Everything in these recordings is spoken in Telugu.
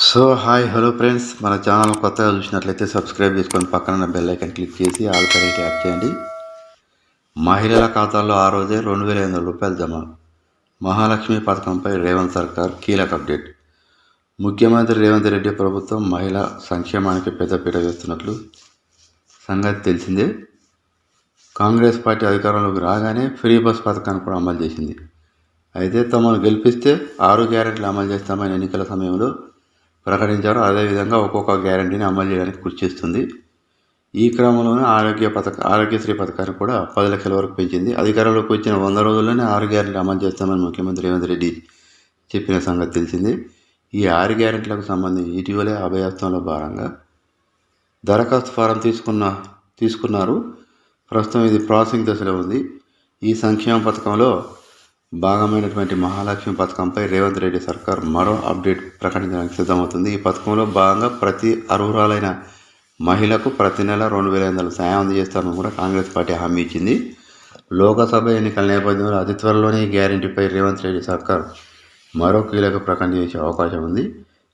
So hi hello friends. మన ఛానల్ కొత్తగా చూసినట్లయితే సబ్స్క్రైబ్ చేసుకొని పక్కన బెల్ ఐకన్ క్లిక్ చేసి ఆల్ పైన ట్యాప్ చేయండి. మహిళల ఖాతాల్లో ఆ రోజే రెండు వేల ఐదు వందల రూపాయలు జమ. మహాలక్ష్మి పథకంపై రేవంత్ సర్కార్ కీలక అప్డేట్. ముఖ్యమంత్రి రేవంత్ రెడ్డి ప్రభుత్వం మహిళా సంక్షేమానికి పెద్దపీట వేస్తున్నట్లు సంగతి తెలిసిందే. కాంగ్రెస్ పార్టీ అధికారంలోకి రాగానే ఫ్రీ బస్ పథకాన్ని కూడా అమలు చేసింది. అయితే తమను గెలిపిస్తే ఆరు గ్యారెంట్లు అమలు చేస్తామని ఎన్నికల సమయంలో ప్రకటించారు అదేవిధంగా ఒక్కొక్క గ్యారంటీని అమలు చేయడానికి కృషి చేస్తుంది. ఈ క్రమంలోనే ఆరోగ్య పథక ఆరోగ్యశ్రీ పథకాన్ని కూడా పది లక్షల వరకు పెంచింది. అధికారంలోకి వచ్చిన వంద రోజుల్లోనే ఆరు గ్యారెంటీ అమలు చేస్తామని ముఖ్యమంత్రి రేవంత్ రెడ్డి చెప్పిన సంగతి తెలిసింది. ఈ ఆరు గ్యారెంటీలకు సంబంధించి ఇటీవలే అభయస్థంలో భాగంగా దరఖాస్తు ఫారం తీసుకున్న తీసుకున్నారు. ప్రస్తుతం ఇది ప్రాసెసింగ్ దశలో ఉంది. ఈ సంక్షేమ పథకంలో భాగమైనటువంటి మహాలక్ష్మి పథకంపై రేవంత్ రెడ్డి సర్కార్ మరో అప్డేట్ ప్రకటించడానికి సిద్ధమవుతుంది. ఈ పథకంలో భాగంగా ప్రతి అర్హురాలైన మహిళకు ప్రతి నెల రెండు వేల ఐదు వందల సాయం అందజేస్తామని కూడా కాంగ్రెస్ పార్టీ హామీ ఇచ్చింది. లోకసభ ఎన్నికల నేపథ్యంలో అతి త్వరలోనే ఈ గ్యారంటీపై రేవంత్ రెడ్డి సర్కార్ మరో కీలక ప్రకటన చేసే అవకాశం ఉంది.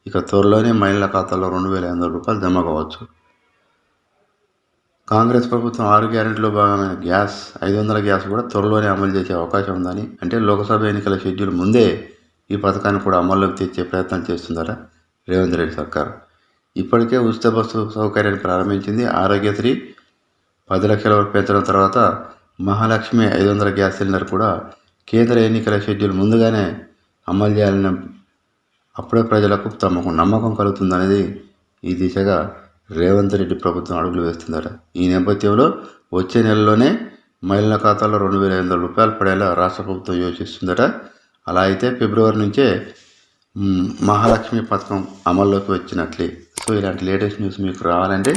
ఇక త్వరలోనే మహిళల ఖాతాలో రెండు వేల ఐదు వందల రూపాయలు జమ కావచ్చు. కాంగ్రెస్ ప్రభుత్వం ఆరు గ్యారెంటీలో భాగమైన గ్యాస్ ఐదు వందల గ్యాస్ కూడా త్వరలోనే అమలు చేసే అవకాశం ఉందని అంటే లోక్సభ ఎన్నికల షెడ్యూల్ ముందే ఈ పథకాన్ని కూడా అమల్లోకి తెచ్చే ప్రయత్నం చేస్తుందట రేవంత్ రెడ్డి సర్కారు. ఇప్పటికే ఉచిత బస్సు సౌకర్యాన్ని ప్రారంభించింది ఆరోగ్యశ్రీ. పది లక్షల వరకు పెంచడం తర్వాత మహాలక్ష్మి ఐదు వందల గ్యాస్ సిలిండర్ కూడా కేంద్ర ఎన్నికల షెడ్యూల్ ముందుగానే అమలు చేయాలని అప్పుడే ప్రజలకు తమకు నమ్మకం కలుగుతుందనేది ఈ దిశగా రేవంత్ రెడ్డి ప్రభుత్వం అడుగులు వేస్తుందట. ఈ నేపథ్యంలో వచ్చే నెలలోనే మహిళల ఖాతాలో రెండు వేల ఐదు వందల రూపాయలు పడేలా రాష్ట్ర ప్రభుత్వం యోచిస్తుందట. అలా అయితే ఫిబ్రవరి నుంచే మహాలక్ష్మి పథకం అమల్లోకి వచ్చినట్లే. సో ఇలాంటి లేటెస్ట్ న్యూస్ మీకు రావాలంటే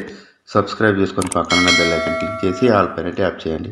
సబ్స్క్రైబ్ చేసుకొని పక్కన బెల్ ఐకన్ క్లిక్ చేసి ఆల్ పైన ట్యాప్ చేయండి.